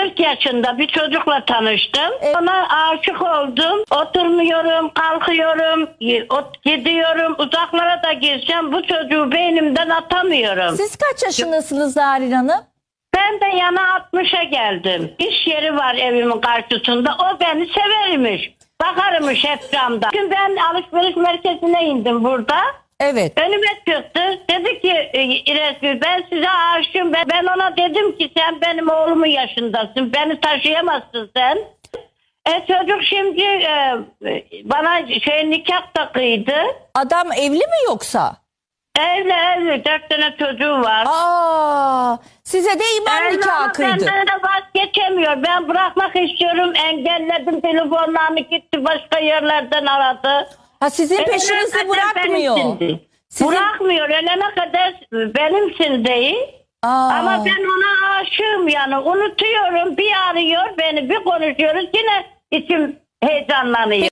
40 yaşında bir çocukla tanıştım. Evet. Ona aşık oldum. Oturmuyorum, kalkıyorum, gidiyorum. Uzaklara da gitsem bu çocuğu beynimden atamıyorum. Siz kaç yaşındasınız Narin Hanım? Ben de yana 60'a geldim. İş yeri var evimin karşısında. O beni severmiş. Bakarmış hep camda. Bugün ben alışveriş merkezine indim burada. Evet. Önüme çıktı. Dedi ki e, İrezgül ben size aşığım. Ben, ben ona dedim ki sen benim oğlumun yaşındasın. Beni taşıyamazsın sen. E çocuk şimdi e, bana şey nikah da kıydı. Adam evli mi yoksa? Evli evli dört tane çocuğu var. Aa, size de imam Evli nikahı kıydı. Benden de vazgeçemiyor. Ben bırakmak istiyorum. Engelledim telefonlarını gitti başka yerlerden aradı. Ha sizin Ölene peşinizi kadar bırakmıyor. Sizin- Bırakmıyor. Ölene kadar benimsin değil. Aa, Ama ben ona aşığım yani. Unutuyorum. Bir arıyor beni bir konuşuyoruz. Yine içim heyecanlanıyor.